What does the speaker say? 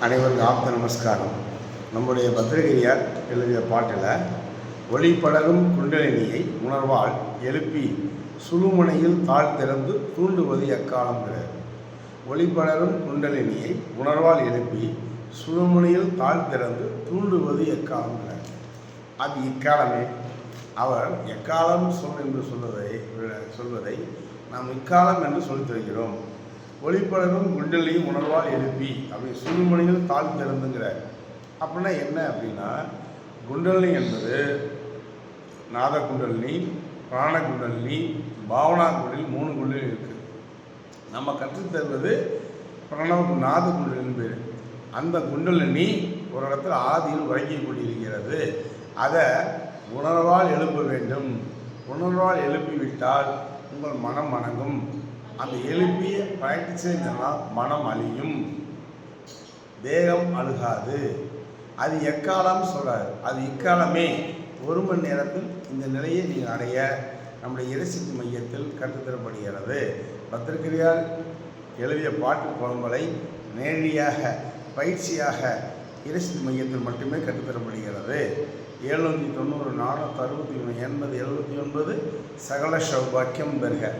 அனைவருக்கும் ஆப்த நமஸ்காரம். நம்முடைய பத்திரிகையார் எழுதிய பாட்டில் ஒளிப்படரும் குண்டலினியை உணர்வால் எழுப்பி சுழுமுனையில் தாழ் திறந்து தூண்டுவது ஒளி ஒளிப்படரும் குண்டலினியை உணர்வால் எழுப்பி சுழுமுனையில் தாழ் திறந்து தூண்டுவது எக்காலங்கிறார் அது இக்காலமே. அவர் எக்காலம் சொல் என்று சொல்வதை சொல்வதை நாம் இக்காலம் என்று சொல்லித் தருகிறோம். ஒளிப்படரும் குண்டலியும் உணர்வால் எழுப்பி அப்படி சுழுமணிகள் தாழ் திறந்துங்கிற அப்படின்னா என்ன அப்படின்னா குண்டலினி என்பது நாத குண்டலினி பிராண குண்டலினி பாவனா குண்டலி மூணு குண்டலினி இருக்குது நம்ம கற்றுத் தருவது பிரணவ நாத குண்டலின் பேர். அந்த குண்டலினி ஒரு இடத்துல ஆதியில் உறங்கிக் கொண்டிருக்கிறது. அதை உணர்வால் எழுப்ப வேண்டும். உணர்வால் எழுப்பிவிட்டால் உங்கள் மனம் வணங்கும். அந்த எழுப்பிய ப்ராக்டிஸ் செஞ்செல்லாம் மனம் அழியும். தேகம் அழுகாது. அது எக்காலம் சொல்றாரு. அது இக்காலமே. ஒரு மணி நேரத்தில் இந்த நிலையை நீங்கள் அடைய நம்முடைய இறைசிக்கு மையத்தில் கற்றுத்தரப்படுகிறது. பத்திரிகையால் எழுதிய பாட்டு புலம்பலை நேரடியாக பயிற்சியாக இறைசிக்கு மையத்தில் மட்டுமே கற்றுத்தரப்படுகிறது. எழுநூற்றி தொண்ணூறு நானூற்றி அறுபத்தி ஒன்று எண்பது எழுபத்தி ஒன்பது சகல சௌபாக்கியம் பெறுக.